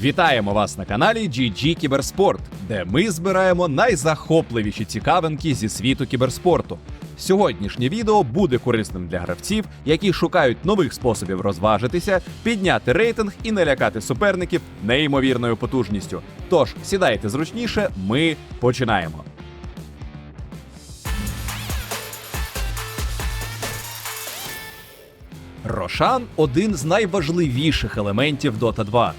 Вітаємо вас на каналі GG Кіберспорт, де ми збираємо найзахопливіші цікавинки зі світу кіберспорту. Сьогоднішнє відео буде корисним для гравців, які шукають нових способів розважитися, підняти рейтинг і не лякати суперників неймовірною потужністю. Тож сідайте зручніше, ми починаємо. Рошан один з найважливіших елементів Dota 2.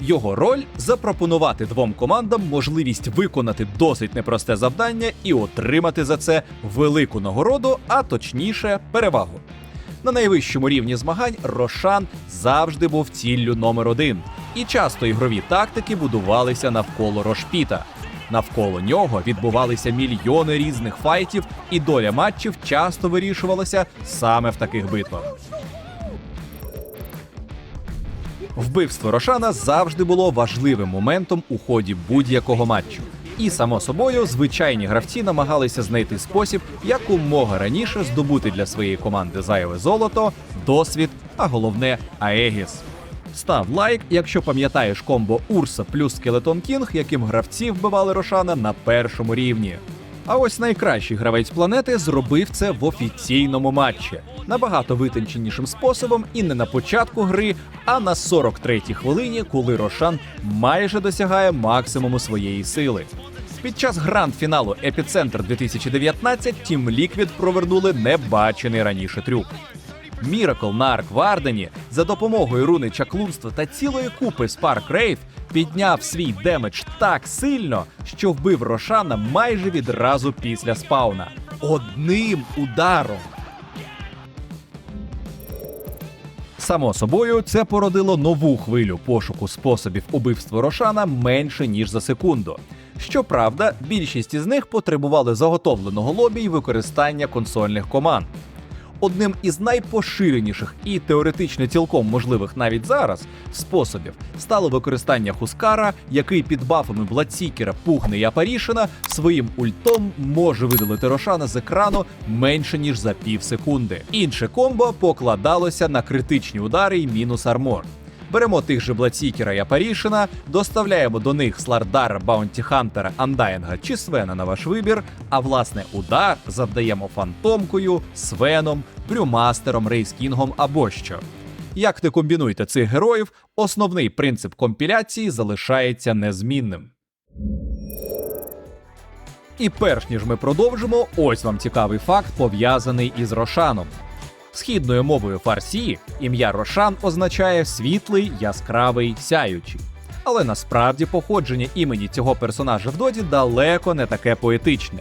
Його роль запропонувати двом командам можливість виконати досить непросте завдання і отримати за це велику нагороду, а точніше перевагу. На найвищому рівні змагань Рошан завжди був ціллю номер один, і часто ігрові тактики будувалися навколо Рошпіта. Навколо нього відбувалися мільйони різних файтів, і доля матчів часто вирішувалася саме в таких битвах. Вбивство Рошана завжди було важливим моментом у ході будь-якого матчу. І само собою, звичайні гравці намагалися знайти спосіб якомога раніше здобути для своєї команди зайве золото, досвід, а головне Аегіс. Став лайк, якщо пам'ятаєш комбо Урса плюс Скелетон Кінг, яким гравці вбивали Рошана на першому рівні. А ось найкращий гравець планети зробив це в офіційному матчі набагато витонченішим способом, і не на початку гри, а на 43-й хвилині, коли Рошан майже досягає максимуму своєї сили. Під час гранд-фіналу Епіцентр 2019 Team Liquid провернули небачений раніше трюк. Міракл на Арквардені за допомогою руни чаклунства та цілої купи Spark Wraith підняв свій демедж так сильно, що вбив Рошана майже відразу після спауна. Одним ударом. Само собою, це породило нову хвилю пошуку способів убивства Рошана менше ніж за секунду. Щоправда, більшість із них потребували заготовленого лобі й використання консольних команд. Одним із найпоширеніших і теоретично цілком можливих навіть зараз способів стало використання Хускара, який під бафами Бладсікера, Пухни і Апарішина своїм ультом може видалити Рошана з екрану менше ніж за пів секунди. Інше комбо покладалося на критичні удари і мінус армор. Беремо тих же Бладсікера і Апарішина, доставляємо до них Слардара, Баунті Хантера, Андайнга чи Свена на ваш вибір. А власне удар завдаємо фантомкою, Свеном, Брюмастером, Рейскінгом або що. Як не комбінуйте цих героїв, основний принцип компіляції залишається незмінним. І перш ніж ми продовжимо, ось вам цікавий факт, пов'язаний із Рошаном. Східною мовою фарсі ім'я Рошан означає світлий, яскравий, сяючий. Але насправді походження імені цього персонажа в доді далеко не таке поетичне.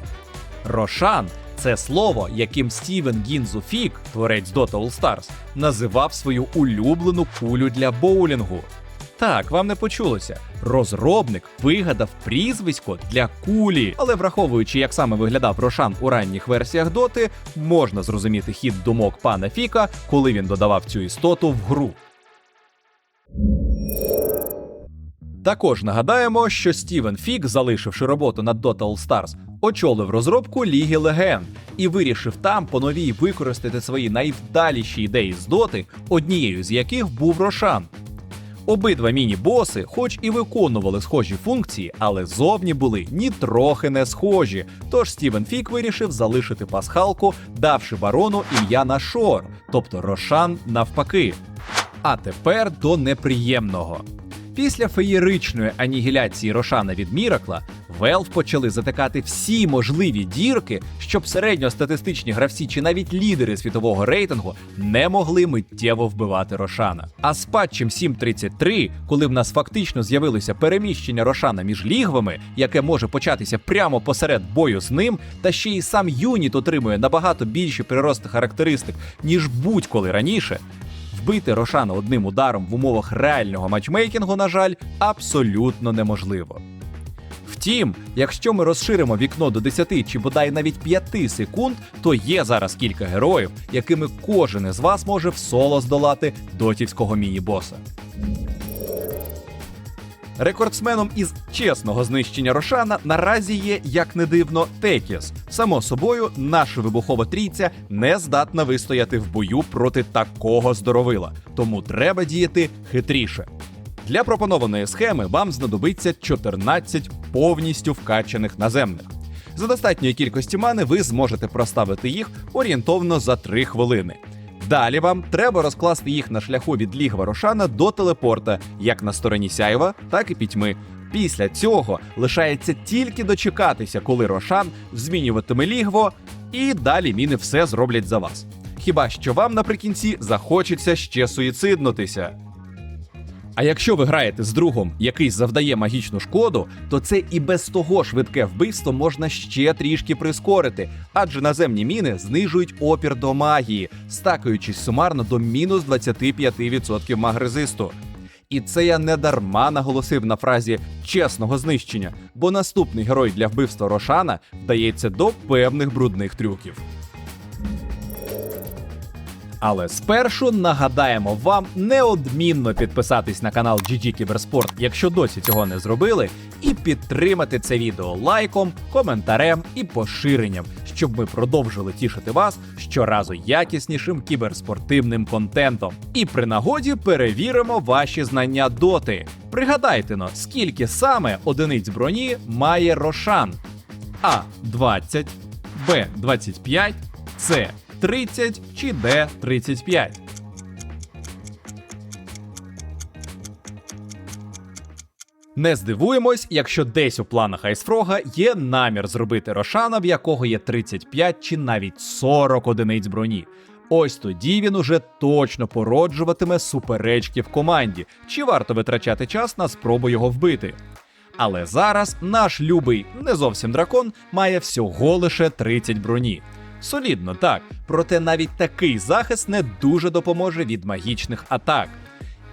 Рошан це слово, яким Стівен Гінзу Фік, творець Dota All Stars, називав свою улюблену кулю для боулінгу. Так, вам не почулося. Розробник вигадав прізвисько для кулі, але враховуючи, як саме виглядав Рошан у ранніх версіях доти, можна зрозуміти хід думок пана Фіка, коли він додавав цю істоту в гру. Також нагадаємо, що Стівен Фік, залишивши роботу над Dota All Stars, очолив розробку Ліги Легенд і вирішив там по новій використати свої найвдаліші ідеї з доти, однією з яких був Рошан. Обидва міні-боси, хоч і виконували схожі функції, але зовні були нітрохи не схожі. Тож Стівен Фік вирішив залишити пасхалку, давши барону ім'я на Шор, тобто Рошан навпаки. А тепер до неприємного. Після феєричної анігіляції Рошана від Міракла, Valve почали затикати всі можливі дірки, щоб середньостатистичні гравці чи навіть лідери світового рейтингу не могли миттєво вбивати Рошана. А з патчем 7.33, коли в нас фактично з'явилося переміщення Рошана між лігвами, яке може початися прямо посеред бою з ним, та ще й сам юніт отримує набагато більші прирости характеристик, ніж будь-коли раніше. Вбити Рошана одним ударом в умовах реального матчмейкінгу, на жаль, абсолютно неможливо. Втім, якщо ми розширимо вікно до 10 чи бодай навіть 5 секунд, то є зараз кілька героїв, якими кожен із вас може в соло здолати дотівського міні-боса. Рекордсменом із чесного знищення Рошана наразі є, як не дивно, Текіс. Само собою, наша вибухова трійця не здатна вистояти в бою проти такого здоровила, тому треба діяти хитріше. Для пропонованої схеми вам знадобиться 14 повністю вкачаних наземних. За достатньої кількості мани ви зможете проставити їх орієнтовно за 3 хвилини. Далі вам треба розкласти їх на шляху від лігва Рошана до телепорта, як на стороні сяйва, так і пітьми. Після цього лишається тільки дочекатися, коли Рошан змінюватиме лігво, і далі міни все зроблять за вас. Хіба що вам наприкінці захочеться ще суїциднутися. А якщо ви граєте з другом, який завдає магічну шкоду, то це і без того швидке вбивство можна ще трішки прискорити, адже наземні міни знижують опір до магії, стакаючись сумарно до мінус 25% магрезисту. І це я не дарма наголосив на фразі чесного знищення, бо наступний герой для вбивства Рошана вдається до певних брудних трюків. Але спершу нагадаємо вам неодмінно підписатись на канал GG Кіберспорт, якщо досі цього не зробили, і підтримати це відео лайком, коментарем і поширенням, щоб ми продовжили тішити вас щоразу якіснішим кіберспортивним контентом. І при нагоді перевіримо ваші знання доти. Пригадайте но, скільки саме одиниць броні має Рошан. А 20, Б 25, С 30 чи Д 35. Не здивуємось, якщо десь у планах Айсфрога є намір зробити Рошана, в якого є 35 чи навіть 40 одиниць броні. Ось тоді він уже точно породжуватиме суперечки в команді, чи варто витрачати час на спробу його вбити. Але зараз наш любий не зовсім дракон має всього лише 30 броні. Солідно, так, проте навіть такий захист не дуже допоможе від магічних атак.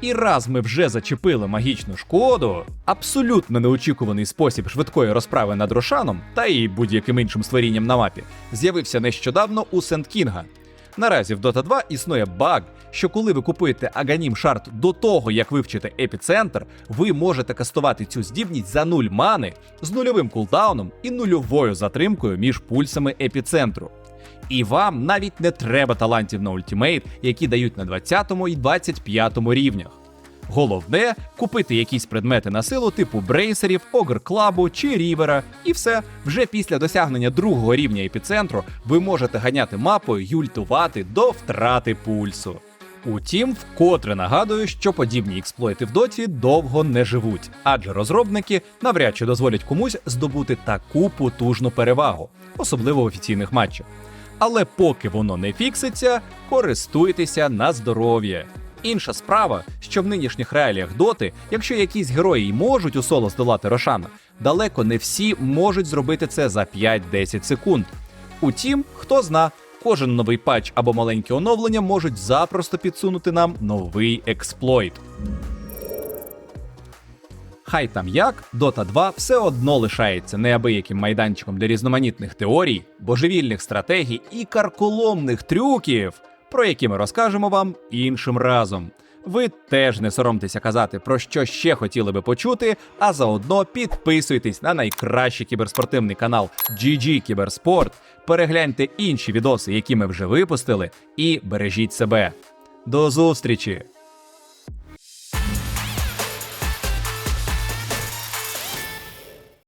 І раз ми вже зачепили магічну шкоду, абсолютно неочікуваний спосіб швидкої розправи над Рошаном та і будь-яким іншим створінням на мапі з'явився нещодавно у Сент Кінга. Наразі в Dota 2 існує баг, що коли ви купуєте Аганім Шарт до того, як вивчите епіцентр, ви можете кастувати цю здібність за нуль мани з нульовим кулдауном і нульовою затримкою між пульсами епіцентру. І вам навіть не треба талантів на ультимейт, які дають на 20 і 25 рівнях. Головне купити якісь предмети на силу типу брейсерів, огр клабу чи рівера, і все. Вже після досягнення другого рівня епіцентру ви можете ганяти мапою й ультувати до втрати пульсу. Утім, вкотре нагадую, що подібні експлойти в доті довго не живуть, адже розробники навряд чи дозволять комусь здобути таку потужну перевагу, особливо в офіційних матчах. Але поки воно не фікситься, користуйтеся на здоров'я. Інша справа, що в нинішніх реаліях доти, якщо якісь герої й можуть у соло здолати Рошана, далеко не всі можуть зробити це за 5-10 секунд. Утім, хто зна, кожен новий патч або маленьке оновлення можуть запросто підсунути нам новий експлойт. Хай там як, Dota 2 все одно лишається неабияким майданчиком для різноманітних теорій, божевільних стратегій і карколомних трюків, про які ми розкажемо вам іншим разом. Ви теж не соромтеся казати, про що ще хотіли би почути, а заодно підписуйтесь на найкращий кіберспортивний канал GG Кіберспорт, перегляньте інші відоси, які ми вже випустили, і бережіть себе. До зустрічі!